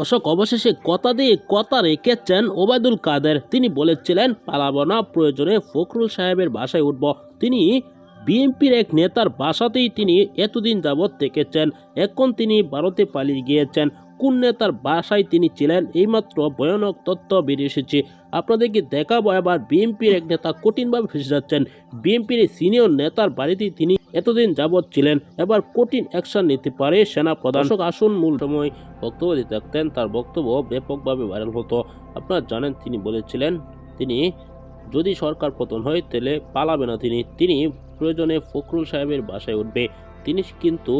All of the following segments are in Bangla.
অশোক অবশেষে কথা দিয়ে কথা রেখেছেন ওবায়দুল কাদের। তিনি বলেছিলেন, পালাবো না, প্রয়োজনে ফখরুল সাহেবের বাসায় উঠব। তিনি বিএনপির এক নেতার বাসাতেই তিনি এতদিন যাবৎ থেকেছেন। এখন তিনি ভারতে পালিয়ে গিয়েছেন। কোন নেতার বাসায় তিনি ছিলেন এইমাত্র ভয়ানক তথ্য বেরিয়ে এসেছে। আপনাদেরকে দেখাবো এবার বিএনপির এক নেতা কঠিনভাবে ফেসে যাচ্ছেন। বিএনপির সিনিয়র নেতার বাড়িতেই তিনি এতদিন যাবৎ ছিলেন। এবার কঠিন অ্যাকশন নিতে পারে সেনা প্রধান। দর্শক, আসুন মূল সময় বক্তব্য দিতে থাকতেন। তার বক্তব্য ব্যাপকভাবে ভাইরাল হতো। আপনারা জানেন তিনি বলেছিলেন, তিনি যদি সরকার পতন হয় তাহলে পালাবে না তিনি। তিনি প্রয়োজনে ফখরুল সাহেবের বাসায় উঠবে। তিনি কিন্তু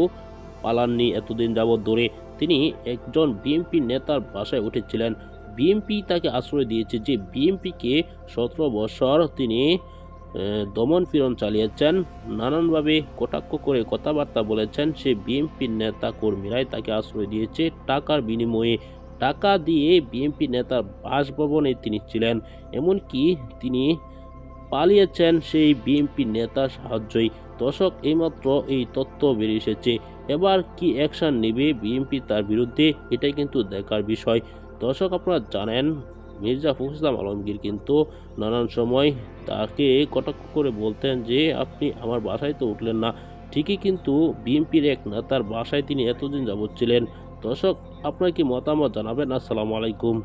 পালাননি। এতদিন যাবৎ ধরে তিনি একজন বিএনপি নেতার বাসায় উঠেছিলেন। বিএনপি তাকে আশ্রয় দিয়েছে যে বিএনপিকে সতেরো বছর তিনি দমন পীড়ন চালিয়েছেন। নানানভাবে কটাক্ষ করে কথাবার্তা বলেছেন। সে বিএনপির নেতা কর্মীরাই তাকে আশ্রয় দিয়েছে। টাকার বিনিময়ে টাকা দিয়ে বিএনপি নেতার বাসভবনে তিনি ছিলেন। এমনকি তিনি পালিয়েছেন সেই বিএনপি নেতার সাহায্যই। দর্শক এইমাত্র এই তথ্য বেরিয়ে এসেছে। এবার কি অ্যাকশন নেবে বিএনপি তার বিরুদ্ধে, এটাই কিন্তু দেখার বিষয়। দর্শক আপনারা জানেন, মির্জা ফখরুল ইসলাম আলমগীর কিন্তু নানান সময় তাকে কটাক্ষ করে বলতেন যে, আপনি আমার বাসায় তো উঠলেন না। ঠিকই কিন্তু বিএনপির এক নেতার বাসায় তিনি এতদিন যাবৎ ছিলেন। দর্শক, আপনার কি মতামত জানাবেন? আসসালামু আলাইকুম।